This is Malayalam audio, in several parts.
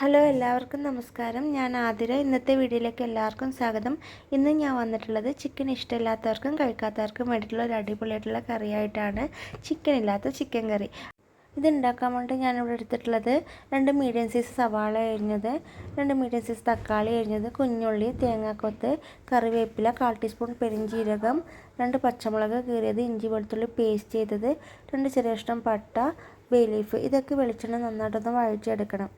ഹലോ എല്ലാവർക്കും നമസ്കാരം. ഞാൻ ആതിര. ഇന്നത്തെ വീഡിയോയിലേക്ക് എല്ലാവർക്കും സ്വാഗതം. ഇന്ന് ഞാൻ വന്നിട്ടുള്ളത് ചിക്കൻ ഇഷ്ടമില്ലാത്തവർക്കും കഴിക്കാത്തവർക്കും വേണ്ടിയിട്ടുള്ള ഒരു അടിപൊളിയായിട്ടുള്ള കറിയായിട്ടാണ് ചിക്കൻ ഇല്ലാത്ത ചിക്കൻ കറി. ഇത് ഉണ്ടാക്കാൻ വേണ്ടി ഞാനിവിടെ എടുത്തിട്ടുള്ളത് രണ്ട് മീഡിയം സൈസ് സവാള അരിഞ്ഞത് രണ്ട് മീഡിയം സൈസ് തക്കാളി അരിഞ്ഞത് കുഞ്ഞുള്ളി തേങ്ങാക്കൊത്ത് കറിവേപ്പില കാൽ ടീസ്പൂൺ പെരിഞ്ചീരകം രണ്ട് പച്ചമുളക് കീറിയത് ഇഞ്ചി വെളുത്തുള്ളി പേസ്റ്റ് ചെയ്തത് രണ്ട് ചെറിയ ഇഷ്ടം പട്ട ബേ ലീഫ് ഇതൊക്കെ വെളിച്ചെണ്ണ നന്നായിട്ടൊന്ന് വഴിച്ചെടുക്കണം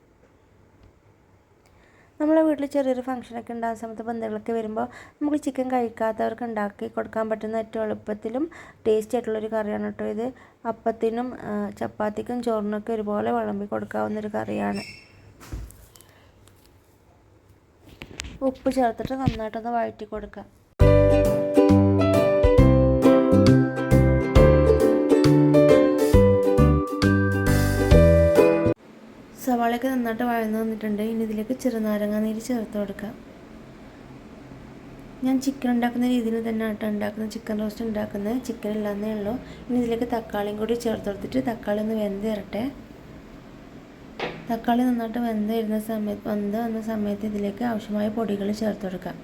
നമ്മളെ വീട്ടിൽ ചെറിയൊരു ഫംഗ്ഷനൊക്കെ ഉണ്ടാകുന്ന സമയത്ത് ബന്ധുക്കളൊക്കെ വരുമ്പോൾ നമുക്ക് ചിക്കൻ കഴിക്കാത്തവർക്ക് ഉണ്ടാക്കി കൊടുക്കാൻ പറ്റുന്ന ഏറ്റവും എളുപ്പത്തിലും ടേസ്റ്റി ആയിട്ടുള്ളൊരു കറിയാണ് കേട്ടോ ഇത്. അപ്പത്തിനും ചപ്പാത്തിക്കും ചോറിനൊക്കെ ഒരുപോലെ വിളമ്പി കൊടുക്കാവുന്നൊരു കറിയാണ്. ഉപ്പ് ചേർത്തിട്ട് നന്നായിട്ടൊന്ന് വഴറ്റി കൊടുക്കാം. സവാളയൊക്കെ നന്നായിട്ട് വഴന്ന് വന്നിട്ടുണ്ട്. ഇനി ഇതിലേക്ക് ചെറുനാരങ്ങ നീര് ചേർത്ത് കൊടുക്കാം. ഞാൻ ചിക്കൻ ഉണ്ടാക്കുന്ന രീതിയിൽ തന്നെ ആട്ടോ ഉണ്ടാക്കുന്നത്. ചിക്കൻ റോസ്റ്റ് ഉണ്ടാക്കുന്നത്. ചിക്കൻ ഇല്ലാന്നേ ഉള്ളൂ. ഇനി ഇതിലേക്ക് തക്കാളിയും കൂടി ചേർത്ത് കൊടുത്തിട്ട് തക്കാളി ഒന്ന് വെന്ത് തരട്ടെ തക്കാളി നന്നായിട്ട് വെന്ത് വരുന്ന സമയത്ത് വെന്ത് വന്ന സമയത്ത് ഇതിലേക്ക് ആവശ്യമായ പൊടികൾ ചേർത്ത് കൊടുക്കാം.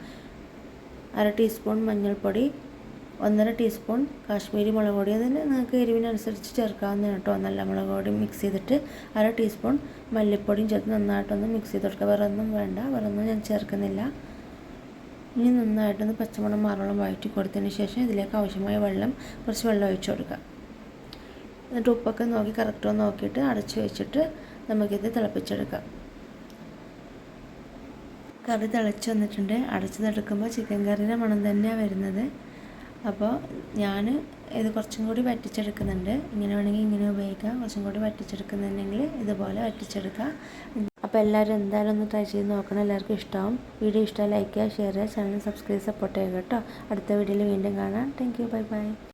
അര ടീസ്പൂൺ മഞ്ഞൾപ്പൊടി ഒന്നര ടീസ്പൂൺ കാശ്മീരി മുളക് പൊടി. അതിന് നിങ്ങൾക്ക് എരിവിനനുസരിച്ച് ചേർക്കാവുന്നതാണ് കേട്ടോ. നല്ല മുളക് പൊടി മിക്സ് ചെയ്തിട്ട് അര ടീസ്പൂൺ മല്ലിപ്പൊടിയും ചേർത്ത് നന്നായിട്ടൊന്ന് മിക്സ് ചെയ്ത് കൊടുക്കുക. വേറെ ഒന്നും വേണ്ട. വേറെ ഒന്നും ഞാൻ ചേർക്കുന്നില്ല. ഇനി നന്നായിട്ടൊന്ന് പച്ചമുളക് മാറോളം വഴറ്റി കൊടുത്തതിന് ശേഷം ഇതിലേക്ക് ആവശ്യമായ വെള്ളം കുറച്ച് വെള്ളം ഒഴിച്ചു കൊടുക്കുക. എന്നിട്ട് ഉപ്പൊക്കെ നോക്കി കറക്റ്റോ നോക്കിയിട്ട് അടച്ചു വെച്ചിട്ട് നമുക്കിത് തിളപ്പിച്ചെടുക്കാം. കറി തിളച്ച് വന്നിട്ടുണ്ട്. അടച്ചു നടക്കുമ്പോൾ ചിക്കൻ കറിയുടെ മണം തന്നെയാണ് വരുന്നത്. അപ്പോൾ ഞാൻ ഇത് കുറച്ചും കൂടി വറ്റിച്ചെടുക്കുന്നുണ്ട്. ഇങ്ങനെ വേണമെങ്കിൽ ഇങ്ങനെ ഉപയോഗിക്കാം. കുറച്ചും കൂടി വറ്റിച്ചെടുക്കുന്നുണ്ടെങ്കിൽ ഇതുപോലെ വറ്റിച്ചെടുക്കാം. അപ്പോൾ എല്ലാവരും എന്തായാലും ഒന്ന് ട്രൈ ചെയ്ത് നോക്കണം. എല്ലാവർക്കും ഇഷ്ടമാവും. വീഡിയോ ഇഷ്ടമായി ലൈക്ക് ചെയ്യുക ഷെയർ ചെയ്യുക ചാനൽ സബ്സ്ക്രൈബ് സപ്പോർട്ട് ചെയ്യുക കേട്ടോ. അടുത്ത വീഡിയോയിൽ വീണ്ടും കാണാം. Thank you bye bye